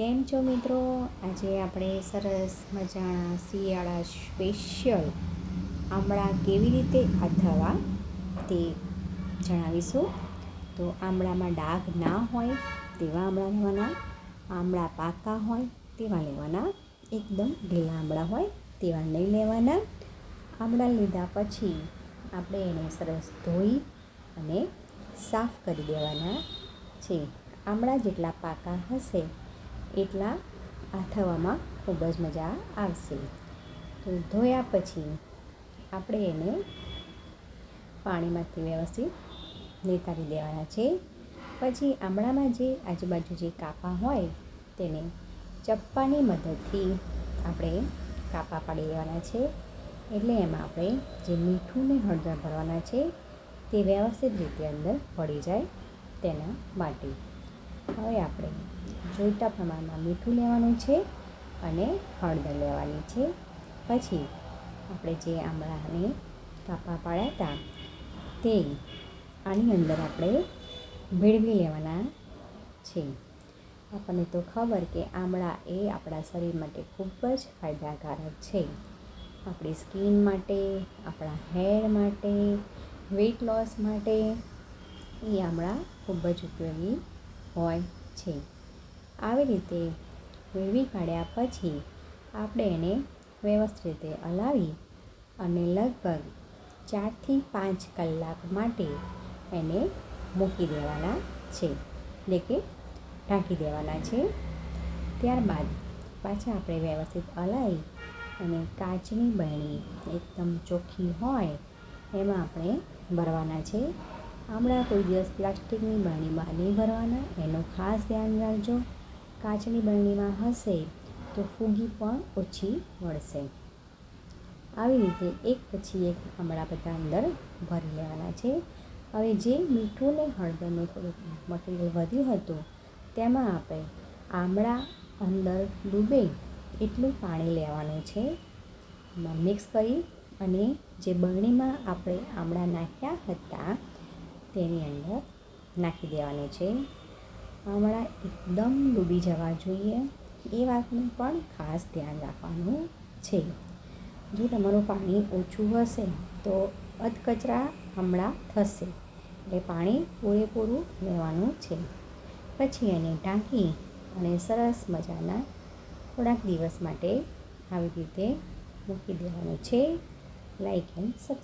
કેમ છો મિત્રો? આજે આપણે સરસ મજાના શિયાળા સ્પેશિયલ આમળા કેવી રીતે અથવા તે જણાવીશું. તો આમળામાં ડાઘ ના હોય તેવા આમળા લેવાના, આમળા પાકા હોય તેવા લેવાના, એકદમ ઢીલા આમળા હોય તેવા નહીં લેવાના. આમળા લીધા પછી આપણે એને સરસ ધોઈ અને સાફ કરી દેવાના છે. આમળા જેટલા પાકા હશે એટલા આથવામાં ખૂબ જ મજા આવશે. તો ધોયા પછી આપણે એને પાણીમાંથી વ્યવસ્થિત નિતારી દેવાના છે. પછી આમળામાં જે આજુબાજુ જે કાપા હોય તેને ચપ્પાની મદદથી આપણે કાપા પાડી દેવાના છે. એટલે એમાં આપણે જે મીઠું ને હળદર ભરવાના છે તે વ્યવસ્થિત રીતે અંદર પડી જાય તેના માટે. હવે આપણે જોઈતા પ્રમાણમાં મીઠું લેવાનું છે અને હળદર લેવાની છે. પછી આપણે જે આમળાને કાપા પાડ્યા હતા તે આની અંદર આપણે ભેળવી લેવાના છે. આપણને તો ખબર કે આમળા એ આપણા શરીર માટે ખૂબ જ ફાયદાકારક છે. આપણી સ્કિન માટે, આપણા હેર માટે વેઇટ લોસ માટે એ આમળા ખૂબ જ ઉપયોગી હોય છે. આવી રીતે વેવી કાઢ્યા પછી આપણે એને વ્યવસ્થિત રીતે હલાવી અને લગભગ ચારથી પાંચ કલાક માટે એને મૂકી દેવાના છે. એટલે કે ઢાંકી દેવાના છે. ત્યારબાદ પાછા આપણે વ્યવસ્થિત હલાવી અને કાચની બરણી એકદમ ચોખ્ખી હોય એમાં આપણે ભરવાના છે. હમણાં કોઈ દિવસ પ્લાસ્ટિકની બરણીમાં નહીં ભરવાના, એનું ખાસ ધ્યાન રાખજો. કાચની બરણીમાં હશે તો ફૂગી પણ ઓછી વળશે. આવી રીતે એક પછી એક આમળા બધા અંદર ભરી લેવાના છે. હવે જે મીઠું ને હળદરનું થોડુંક મટીરિયલ વધ્યું હતું, તેમાં આપણે આમળા અંદર ડૂબે એટલું પાણી લેવાનું છે. એમાં મિક્સ કરી અને જે બરણીમાં આપણે આમળા નાખ્યા હતા, તેની અંદર નાખી દેવાનું છે. આમળા એકદમ ડૂબી જવા જોઈએ. એ વાતનું પણ ખાસ ધ્યાન રાખવાનું છે. જો તમારું પાણી ઓછું હશે, તો અધકચરા આમળા થશે. એટલે પાણી પૂરેપૂરું લેવાનું છે. પછી એને ઢાંકી અને સરસ મજાના થોડાક દિવસ માટે આવી રીતે મૂકી દેવાનું છે. Like and subscribe